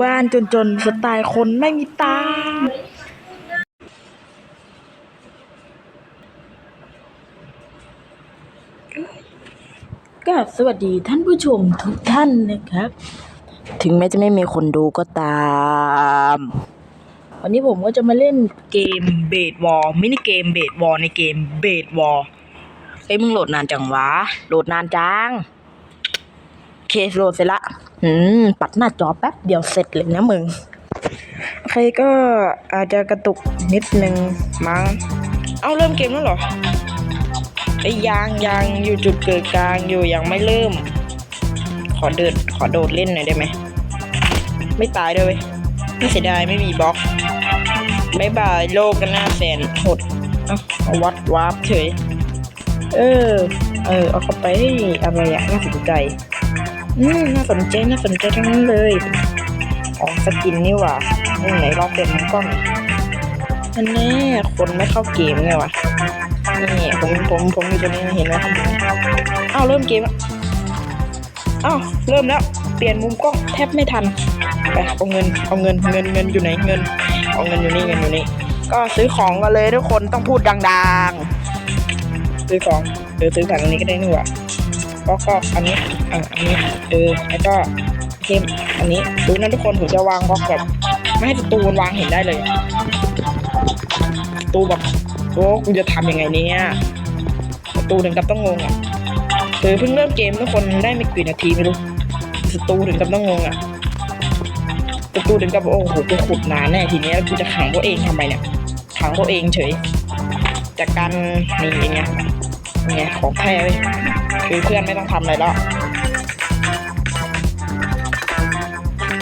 บ้านจนๆสไตล์คนไม่มีตังก็สวัสดีท่านผู้ชมทุกท่านนะครับ ถึงแม้จะไม่มีคนดูก็ตาม วันนี้ผมก็จะมาเล่นเกมเบดวอลมินิเกมเบดวอลในเกมเบดวอลเฮ้ยมึงโหลดนานจังวะ โหลดนานจัง เคสโหลดเสร็จละ อืม ปัดหน้าจอแป๊บเดียวเสร็จเลยนะมึงโอเคก็อาจจะกระตุกนิดนึงมั้ง เอาเริ่มเกมแล้วเหรอไอ้ยยังยังอยู่จุดเกิดกลางอยู่ยังไม่เริ่ม ขอเดินขอโดดเล่นหน่อยได้ไหม ไม่ตายด้วยเวยไม่เสียดายไม่มีบล็อกบายบายโลกกันหน้าแสนหดเอาวัดวาร์ปเฉย เออ เออ เอาเข้าไปอะไรอะน่าสนใจ อืมน่าสนใจน่าสนใจทั้งนั้นเลยขอ๋อสกินนี่ว่าอืมไหนลองเปลี่ยนมันกล้องอันนี้คนไม่เข้าเกมไงวะนี่ผมผมผมอยู่ตรงนี้เห็นไหมอ้าวเริ่มเกมอ้าวเริ่มแล้ว เปลี่ยนมุมกล้องแทบไม่ทันไปเอาเงินเอาเงินเงินเงินอยู่ไหนเงิน เอาเงินอยู่นี่เงินอยู่นี่ก็ซื้อของกันเลยทุกคนต้องพูดดังๆ ซื้อของเออซื้อผ่านตรงนี้ก็ได้นี่หว่า ก็ก็อันนี้อะอันนี้เออแล้วก็เทมอันนี้ดูนะทุกคนผมจะวางบล็อกแบบไม่ให้ศัตรูมันวางเห็นได้เลยศัตรูแบบโอ้กูจะทำยังไงเนี่ยศัตรูถึงกับต้องงงอะคือเพิ่งเริ่มเกมทุกคนได้ไม่กี่นาทีไม่รู้ศัตรูถึงกับต้องงงอะศัตรูถึงกับโอ้โหกูขุดนานแน่ทีเนี้ยแล้วกูจะขังตัวเองทำไมเนี่ยขังตัวเองเฉย จากการนี่ไง นี่ไงของแท้เว้ยคือเพื่อนไม่ต้องทำอะไรแล้ว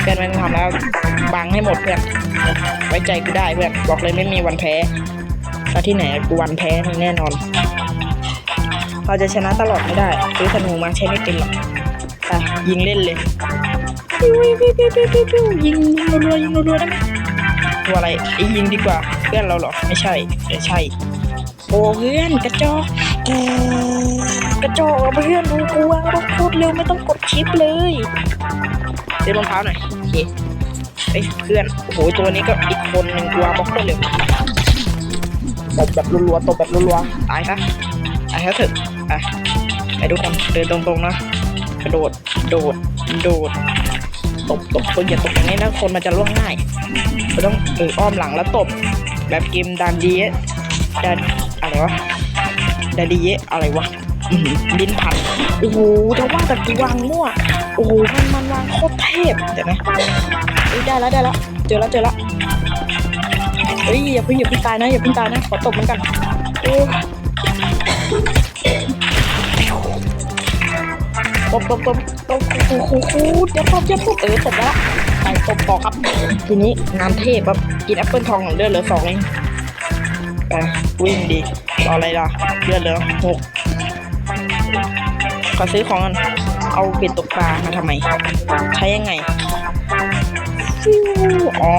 เพื่อนไม่ต้องทำแล้วบังให้หมดเพื่อนไว้ใจกูได้เพื่อนบอกเลยไม่มีวันแพ้ถ้าที่ไหนกูวันแพ้มึงแน่นอน เราจะชนะตลอดไม่ได้ซื้อธนูมาใช้ไม่เป็นหรอกอะยิงเล่นเลยปิ้วปิ้วยิงรัวๆยิงรัวๆได้ไหมตัวอะไรไอ้ยิงดีกว่าเพื่อนเราเหรอ ไม่ใช่ไม่ใช่โอ้เพื่อนกระจอก กระจอกเพื่อนดูกูวางรถโคตรเร็วไม่ต้องกดชิปเลยเดี๋ยวรองเท้าหน่อยโอเคไอ้ยเพื่อนโอ้โหตัวนี้ก็อีกคนหนึ่งกูวางบล็อกโคตรเร็วตบแบบรัวๆตบแบบรัวๆตายซะตายซะเถอะอะไปทุกคนเดินตรงๆนะกระโดดโดดโดดตบตบตัวอย่าตบอย่างนี้นะคนมันจะล่วงง่ายเราต้องเอออ้อมหลังแล้วตบ แบบเกมดานดีอะดานอะไรวะ ดาดีเยะอะไรวะอื้อหือลิ้นพันโอ้โหจะว่าแต่กูวางมั่ว โอ้โห มันมันวางโคตรเทพเดี๋ยวนะเอ้ยได้แล้วได้แล้ว เจอแล้วเจอแล้วเฮ้ยอย่าเพิ่งอย่าเพิ่งตายนะอย่าเพิ่งตายนะ ขอตบมันกันโอ้ตบตบตบตบโอ้โหโอ้โหอย่าตบอย่าตบเออตบแล้วไปตบต่อครับ ทีนี้น้ำเทพครับกินแอปเปิลทองของเลือดเหลือสองเองไปวิ่งดี รออะไรล่ะเลือดเหลือหกขอซื้อของกันเอาเบ็ดตกปลามาทำไม ใช้ยังไงฟิวอ๋อ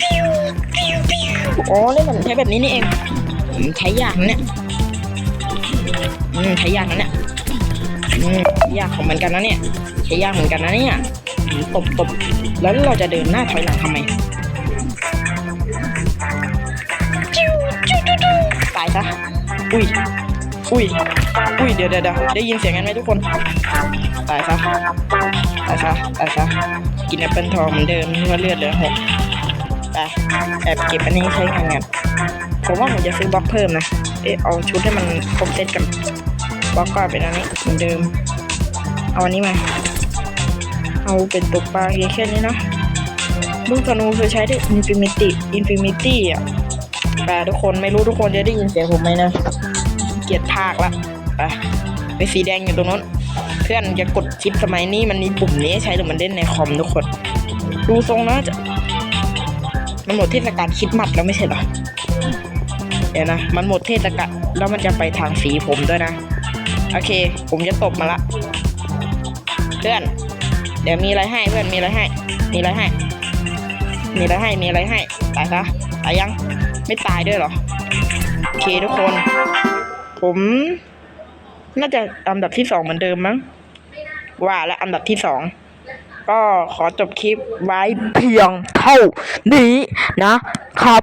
ฟิวฟิวฟิวอ๋อเล่นแบบใช้แบบนี้นี่เองอืมใช้ยากนะเนี่ยอืมใช้ยากนะเนี่ยอืมยากของเหมือนกันนะเนี่ยใช้ยากเหมือนกันนะเนี่ยตบตบแล้วเราจะเดินหน้าถอยหลังทำไมายซะอุ้ยอุ้ยอุ้ยเดี๋ยวเดี๋ยวเดี๋ยวได้ยินเสียงกันไหมทุกคนตายซะตายซะตายซะกินแอปเปิลทองเหมือนเดิมเพื่อเลือดเหลือหกไปแอบเก็บอันนี้ใช้งานกันผมว่าผมจะซื้อบล็อกเพิ่มนะเอ๊ะเอาชุดให้มันครบเซตกันบล็อกก็เป็นอันนี้เหมือนเดิม เอาอันนี้มาเอาเป็นตกปลาเพียงแค่นี้เนาะลูกธนูคือใช้ได้อินฟินิตี้อินฟินิตี้อะ แต่ทุกคนไม่รู้ทุกคนจะได้ยินเสียงผมไหมนะ เกลียดภาคละไปไปสีแดงอยู่ตรงนู้น เพื่อนจะกดชิปสมัยนี้มันมีปุ่มนี้ให้ใช้หรือมันเล่นในคอมทุกคน ดูทรงนะจะมันหมดเทศกาลคิดมัดแล้วไม่ใช่หรอเดี๋ยวนะ มันหมดเทศกาลแล้วมันจะไปทางสีผมด้วยนะ โอเค ผมจะตบมาละ เพื่อน เดี๋ยวมีอะไรให้เพื่อนมีอะไรให้ มีอะไรให้ มีอะไรให้มีอะไรให้ตายซะ ตายยัง ไม่ตายด้วยเหรอ โอเคทุกคน ผม น่าจะอันดับที่สองเหมือนเดิมมั้ง ว่าและอันดับที่สองก็ขอจบคลิปไว้เพียงเท่านี้นะครับ